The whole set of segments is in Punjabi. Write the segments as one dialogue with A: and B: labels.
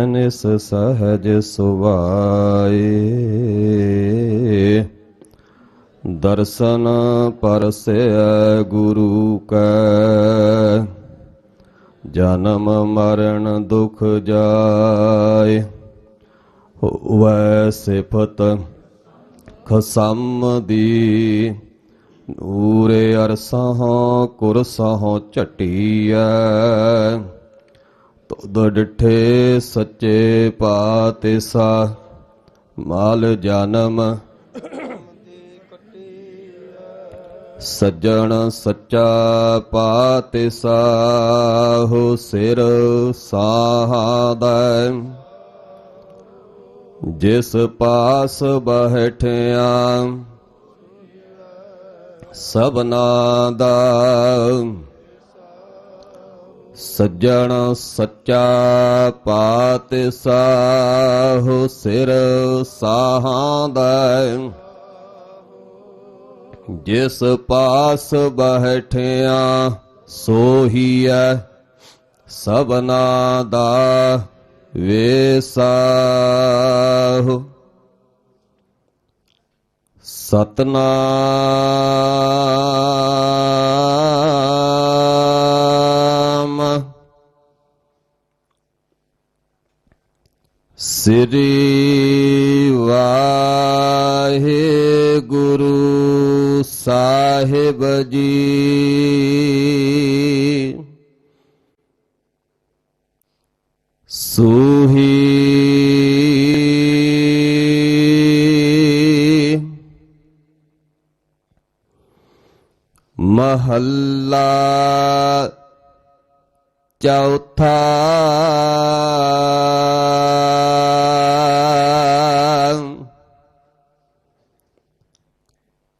A: ਅਹਨਿਸ ਸਹਜ ਸੁਭਾਏ। ਦਰਸ਼ਨ ਪਰਸੈ ਗੁਰੂ ਕੈ। ਜਨਮ ਮਰਨ ਦੁਖ ਜਾਏ। ਹੋਵੈ ਸਿਫਤ ਖਸਮ ਦੀ ਨੂਰੇ ਅਰਸਹਾਂ ਕੁਰਸਹਾਂ ਝਟੀਐ। ਤੁਧ ਡਿਠੇ ਸੱਚੇ ਪਾਤਿਸਾ, ਮਾਲ ਜਨਮ ਸੱਜਣ ਸੱਚਾ ਪਾਤਿਸਾ, ਹੋ ਸਿਰ ਸਾਹਾਦੈ। ਜਿਸ ਪਾਸ ਬਹਿਠਿਆ, ਸਭਨਾ ਦਾ ਸੱਜਣ ਸੱਚਾ ਪਾਤਿਸਾ ਹੋ ਸਿਰ ਦਾ ਜਿਸ ਪਾਸ ਬਹਿਠਿਆ ਸੋਹੀਐ ਸਭਨਾ ਦਾ ਵੇਸਾਹੁ। ਸਤਨਾਮ ਸ੍ਰੀ ਵਾਹਿਗੁਰੂ ਸਾਹਿਬ ਜੀ ਸੂਹੀ ਮਹੱਲਾ ਚੌਥਾ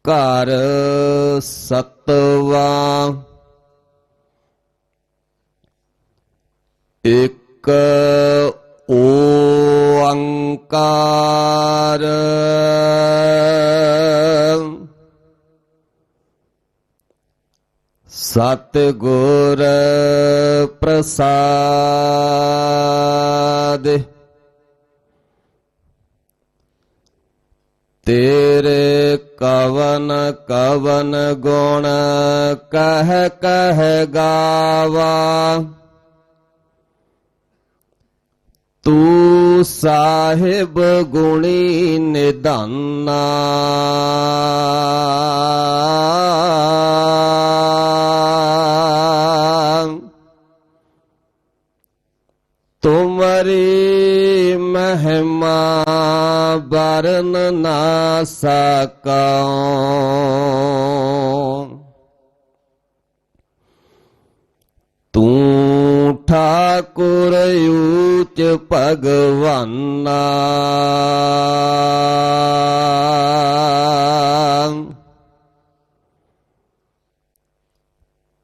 A: ਘਰ ਸਤਵਾ ਇੱਕ ਓੰਕਾਰ। ਸਤ ਗੁਰ ਪ੍ਰਸਾਦ। ਤੇਰੇ ਕਵਨ ਕਵਨ ਗੁਣ ਕਹਿ ਕਹਿ ਗਾਵਾ। ਤੂੰ ਸਾਹਿਬ ਗੁਣੀ ਨਿਧਾਨਾ। ਤੁਮਰੀ ਮਹਿਮਾ ਬਰਨ ਨਾ ਸਕਾਂ ਤੂੰ ਠਾਕੁਰ ਊਚ ਭਗਵਾਨਾ।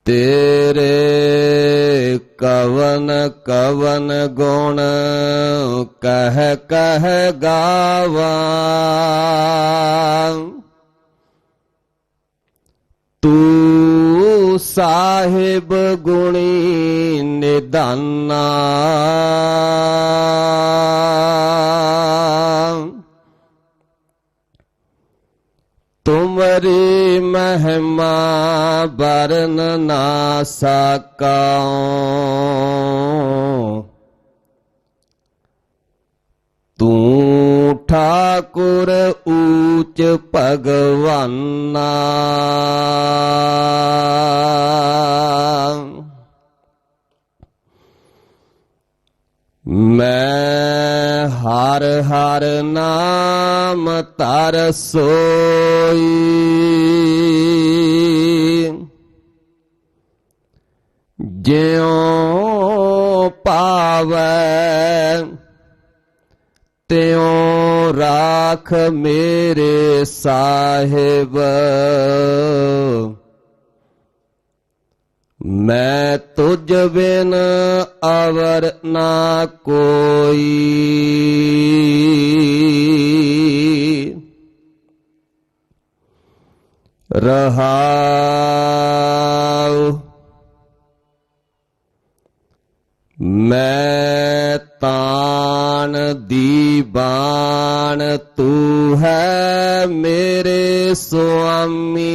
A: ਤੇਰੇ कवन कवन गुण कह कह गावा तू साहिब गुणी निदाना तुमरी महिमा बरन ना सका ਠਾਕੁਰ ਊਚ ਭਗਵਾਨਾ। ਮੈਂ ਹਰ ਹਰ ਨਾਮ ਤਰ ਸੋਈ ਜਿਉ ਪਾਵੈ ਤਿਉ ਰਾਖ ਮੇਰੇ ਸਾਹਿਬ। ਮੈਂ ਤੁਝ ਬਿਨ ਅਵਰ ਨਾ ਕੋਈ। ਰਹਾਉ। ਮੈਂ ਤਾਂ ਦੀ ਬਾਣ ਤੂੰ ਹੈ ਮੇਰੇ ਸੁਆਮੀ।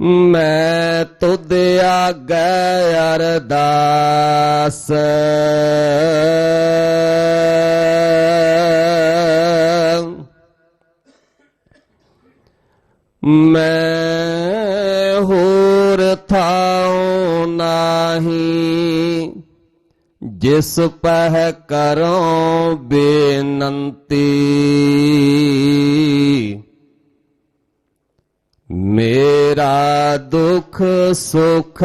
A: ਮੈਂ ਤੁਧ ਆਗੈ ਅਰਦਾਸ। ਮੈਂ ਹੋਰ ਥਾਉ ਨਾਹੀ। ਜਿਸ ਪਹਿ ਕਰੋ ਬੇਨੰਤੀ। ਮੇਰਾ ਦੁਖ ਸੁਖ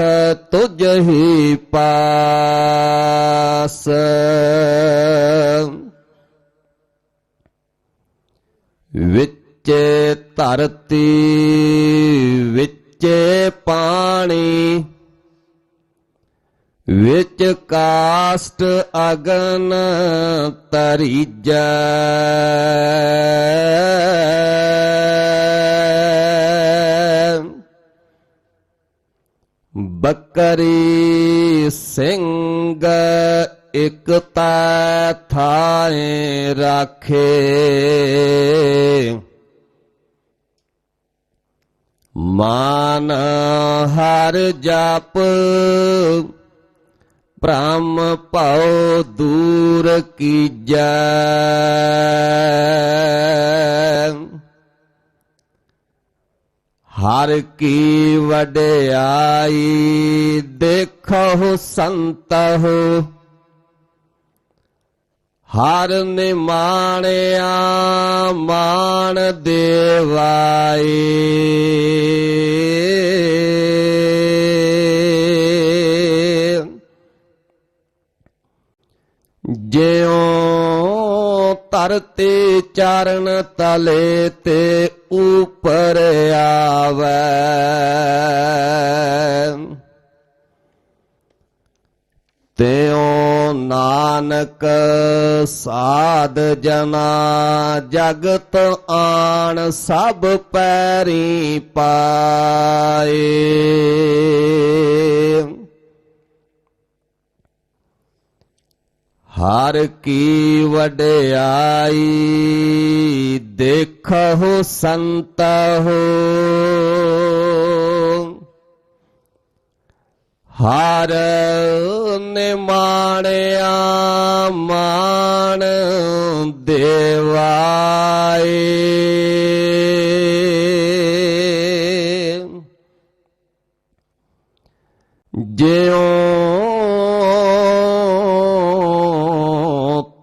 A: ਤੁਝ ਹੀ ਪਾਸ। ਵਿੱਚ ਧਰਤੀ ਵਿੱਚ ਕਾਸਟ ਅਗਨ ਤਰੀਜੈ ਬੱਕਰੀ ਸਿੰਘ ਇਕ ਤੈ ਥਾਏ ਰਾਖੇ। ਮਾਨ ਹਰ ਜਪ ਭ੍ਰਮ ਭਉ ਦੂਰ ਕੀਜੈ। ਹਰ ਕੀ ਵਡਿਆਈ ਦੇਖੋ ਸੰਤਹੁ। ਹਰ ਨਿਮਾਣਿਆ ਮਾਨ ਦੇਵਾਏ ਜਿਉ ਧਰਤੀ ਚਰਨ ਤਲੇ ਤੇ ਉਪਰ ਆਵੈ। ਤਿਉ ਨਾਨਕ ਸਾਧ ਜਨਾ ਜਗਤ ਆਣ ਸਭ ਪੈਰੀ ਪਾਏ। ਹਰ ਕੀ ਵਡਿਆਈ ਦੇਖੋ ਸੰਤ ਹੋ ਹਰ ਨਿਮਾਣਿਆ ਮਾਣ ਦੇਵਾਏ।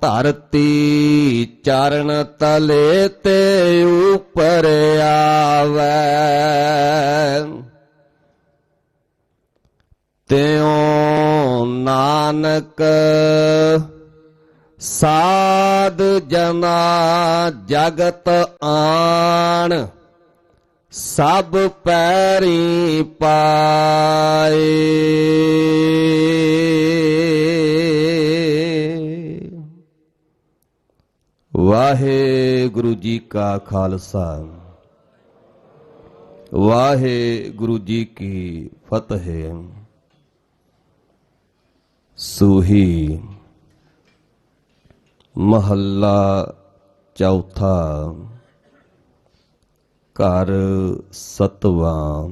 A: ਧਰਤੀ ਚਰਨ ਤਲੇ ਤੇ ਉਪਰ ਆਵੈ। ਤਿਉ ਨਾਨਕ ਸਾਧ ਜਨਾ ਜਗਤ ਆਣ, ਸਭ ਪੈਰੀ ਪਾਏ। ਵਾਹਿਗੁਰੂ ਜੀ ਕਾ ਖਾਲਸਾ। ਵਾਹਿਗੁਰੂ ਜੀ ਕੀ ਫਤਿਹ। ਸੂਹੀ ਮਹੱਲਾ ਚੌਥਾ। ਘਰ ਸਤਵਾਂ।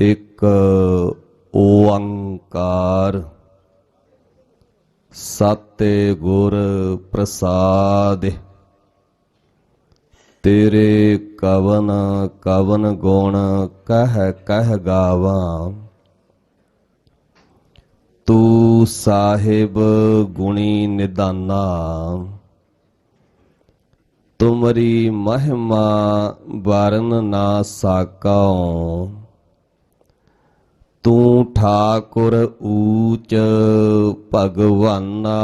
A: ਇੱਕ ਓੰਕਾਰ ਸਤੇ ਗੁਰ ਪ੍ਰਸਾਦ, ਤੇਰੇ ਕਵਨ ਕਵਨ ਗੁਣ ਕਹਿ ਕਹਿ ਗਾਵਾਂ। ਤੂੰ ਸਾਹਿਬ ਗੁਣੀ ਨਿਦਾਨਾ, ਤੁਮਰੀ ਮਹਿਮਾ ਵਰਨ ਨਾ ਸਾਕਉ। ਤੂੰ ਠਾਕੁਰ ਊਚ ਭਗਵਾਨਾ।